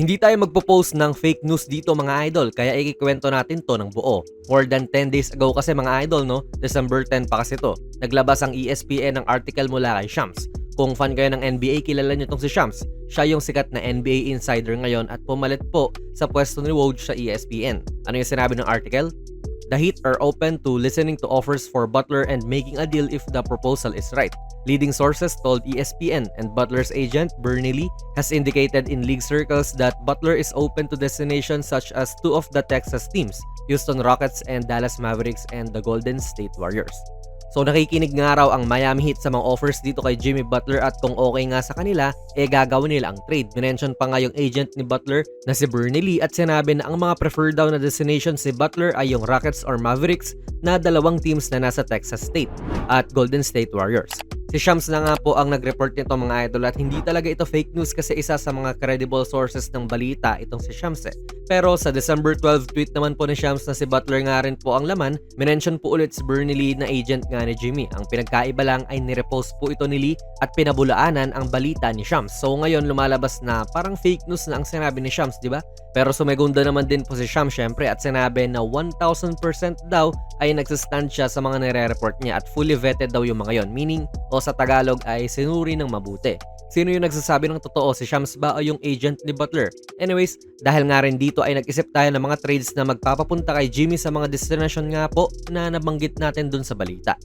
Hindi tayo magpo-post ng fake news dito mga idol, kaya ikikwento natin to ng buo. More than 10 days ago kasi mga idol, no? December 10 pa kasi to. Naglabas ang ESPN ng article mula kay Shams. Kung fan kayo ng NBA, kilala nyo tong si Shams. Siya yung sikat na NBA insider ngayon at pumalit po sa pwesto ni Woj sa ESPN. Ano yung sinabi ng article? The Heat are open to listening to offers for Butler and making a deal if the proposal is right. Leading sources told ESPN and Butler's agent, Bernie Lee, has indicated in league circles that Butler is open to destinations such as two of the Texas teams, Houston Rockets and Dallas Mavericks and the Golden State Warriors. So nakikinig nga raw ang Miami Heat sa mga offers dito kay Jimmy Butler at kung okay nga sa kanila, eh gagawin nila ang trade. Minention pa nga yung agent ni Butler na si Bernie Lee at sinabi na ang mga preferred daw na destination si Butler ay yung Rockets or Mavericks na dalawang teams na nasa Texas State at Golden State Warriors. Si Shams na nga po ang nag-report nito mga idol at hindi talaga ito fake news kasi isa sa mga credible sources ng balita itong si Shams eh. Pero sa December 12 tweet naman po ni Shams na si Butler nga rin po ang laman, minention po ulit si Bernie Lee na agent nga ni Jimmy. Ang pinagkaiba lang ay nirepost po ito ni Lee at pinabulaanan ang balita ni Shams. So ngayon lumalabas na parang fake news na ang sinabi ni Shams, di ba? Pero sumegunda naman din po si Shams syempre at sinabi na 1000% daw ay nagsastand siya sa mga nire-report niya at fully vetted daw yung mga yon. Meaning, o sa Tagalog ay sinuri ng mabuti. Sino yung nagsasabi ng totoo? Si Shams ba o yung agent ni Butler? Anyways, dahil nga rin dito ay nag-isip tayo ng mga trades na magpapapunta kay Jimmy sa mga destination nga po na nabanggit natin dun sa balita.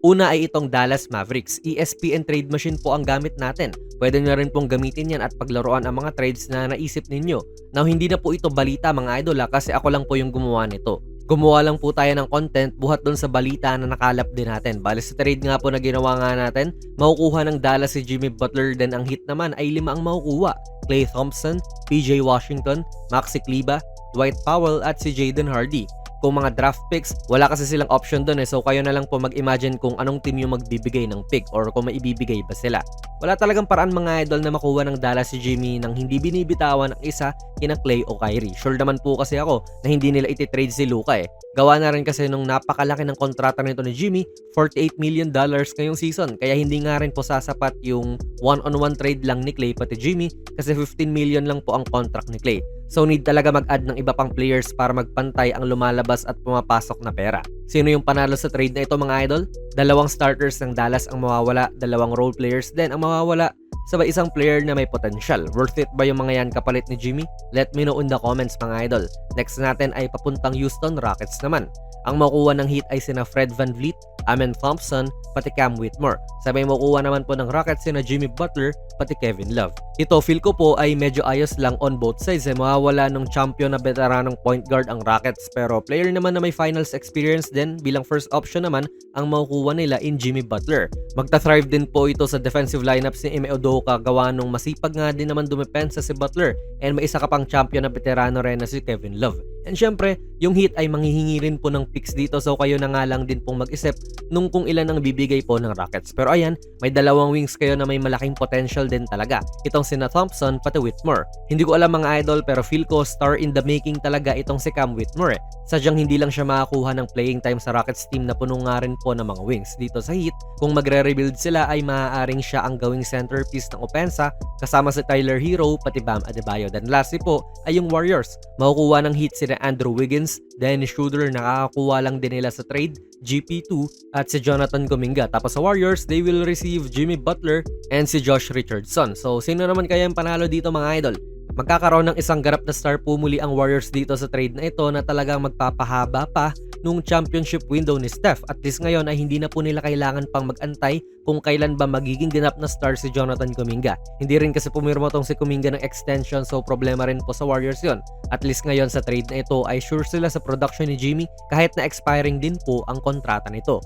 Una ay itong Dallas Mavericks. ESPN trade machine po ang gamit natin. Pwede nyo rin pong gamitin yan at paglaruan ang mga trades na naisip ninyo. Now, hindi na po ito balita mga idol ha, kasi ako lang po yung gumawa nito. Gumawa lang po tayo ng content buhat doon sa balita na nakalap din natin. Bale sa trade nga po na ginawa nga natin, makukuha ng Dallas si Jimmy Butler then ang hit naman ay lima ang makukuha. Clay Thompson, PJ Washington, Maxi Kleber, Dwight Powell at si Jaden Hardy. Kung mga draft picks, wala kasi silang option doon eh. So kayo na lang po mag-imagine kung anong team yung magbibigay ng pick or kung maibibigay ba sila. Wala talagang paraan mga idol na makuha ng Dallas si Jimmy nang hindi binibitawan ang isa kina Clay o Kyrie. Sure naman po kasi ako na hindi nila ititrade si Luka eh. Gawa na rin kasi nung napakalaki ng kontrata nito ni Jimmy, 48 million dollars ngayong season. Kaya hindi nga rin po sasapat yung one-on-one trade lang ni Clay pati Jimmy kasi 15 million lang po ang contract ni Clay. So need talaga mag-add ng iba pang players para magpantay ang lumalabas at pumapasok na pera. Sino yung panalo sa trade na ito mga idol? Dalawang starters ng Dallas ang mawawala, dalawang role players din ang mawawala, sabay isang player na may potential. Worth it ba yung mga yan kapalit ni Jimmy? Let me know in the comments mga idol. Next natin ay papuntang Houston Rockets naman. Ang makuha ng hit ay sina Fred Van Vliet, Amen Thompson, pati Cam Whitmore. Sabay makuha naman po ng Rockets sina Jimmy Butler, pati Kevin Love. Ito feel ko po ay medyo ayos lang on both sides eh. Mawawala ng champion na veteranong point guard ang Rockets pero player naman na may finals experience din bilang first option naman ang makukuha nila in Jimmy Butler. Magta-thrive din po ito sa defensive lineups ni Ime Udoka gawa nung masipag nga din naman dumepensa si Butler and may isa ka pang champion na veterano rin na si Kevin Love. And syempre, yung Heat ay manghihingi rin po ng picks dito so kayo na nga lang din pong mag-isip nung kung ilan ang bibigay po ng Rockets. Pero ayan, may dalawang wings kayo na may malaking potential din talaga. Itong sina Thompson pati Whitmore. Hindi ko alam mga idol pero feel ko star in the making talaga itong si Cam Whitmore. Eh. Sadyang hindi lang siya makakuha ng playing time sa Rockets team na puno nga rin po ng mga wings. Dito sa Heat, kung magre-rebuild sila ay maaaring siya ang gawing centerpiece ng opensa kasama si Tyler Hero pati Bam Adebayo. Then lastly po ay yung Warriors. Makukuha ng Heat sila Andrew Wiggins, Dennis Schroeder nakakakuha lang din nila sa trade, GP2 at si Jonathan Kuminga. Tapos sa Warriors, they will receive Jimmy Butler and si Josh Richardson. So sino naman kaya yung panalo dito mga idol? Magkakaroon ng isang garap na star po muli ang Warriors dito sa trade na ito na talagang magpapahaba pa nung championship window ni Steph. At least ngayon ay hindi na po nila kailangan pang magantay kung kailan ba magiging ganap na star si Jonathan Kuminga. Hindi rin kasi pumirma tong si Kuminga ng extension so problema rin po sa Warriors yon. At least ngayon sa trade na ito ay sure sila sa production ni Jimmy kahit na expiring din po ang kontrata nito.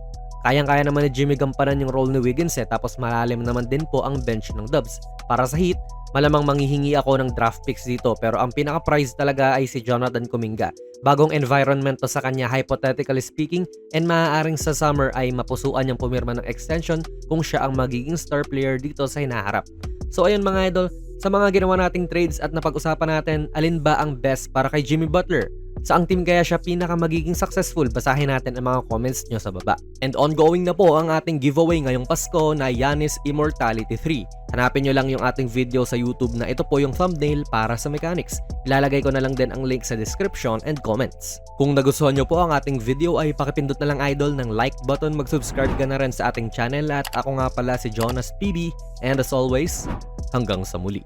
Kayang-kaya naman ni Jimmy gampanan yung role ni Wiggins eh, tapos malalim naman din po ang bench ng Dubs. Para sa Heat, malamang manghihingi ako ng draft picks dito pero ang pinaka-prize talaga ay si Jonathan Kuminga. Bagong environment to sa kanya hypothetically speaking and maaaring sa summer ay mapusuan niyang pumirma ng extension kung siya ang magiging star player dito sa hinaharap. So ayun mga idol, sa mga ginawa nating trades at napag-usapan natin, alin ba ang best para kay Jimmy Butler? Saang team kaya siya pinaka magiging successful? Basahin natin ang mga comments nyo sa baba. And ongoing na po ang ating giveaway ngayong Pasko na Yanis Immortality 3. Hanapin nyo lang yung ating video sa YouTube na ito po yung thumbnail para sa mechanics. Ilalagay ko na lang din ang link sa description and comments. Kung nagustuhan nyo po ang ating video ay pakipindot na lang idol ng like button, mag-subscribe ka na rin sa ating channel at ako nga pala si Jonas PB and as always, hanggang sa muli.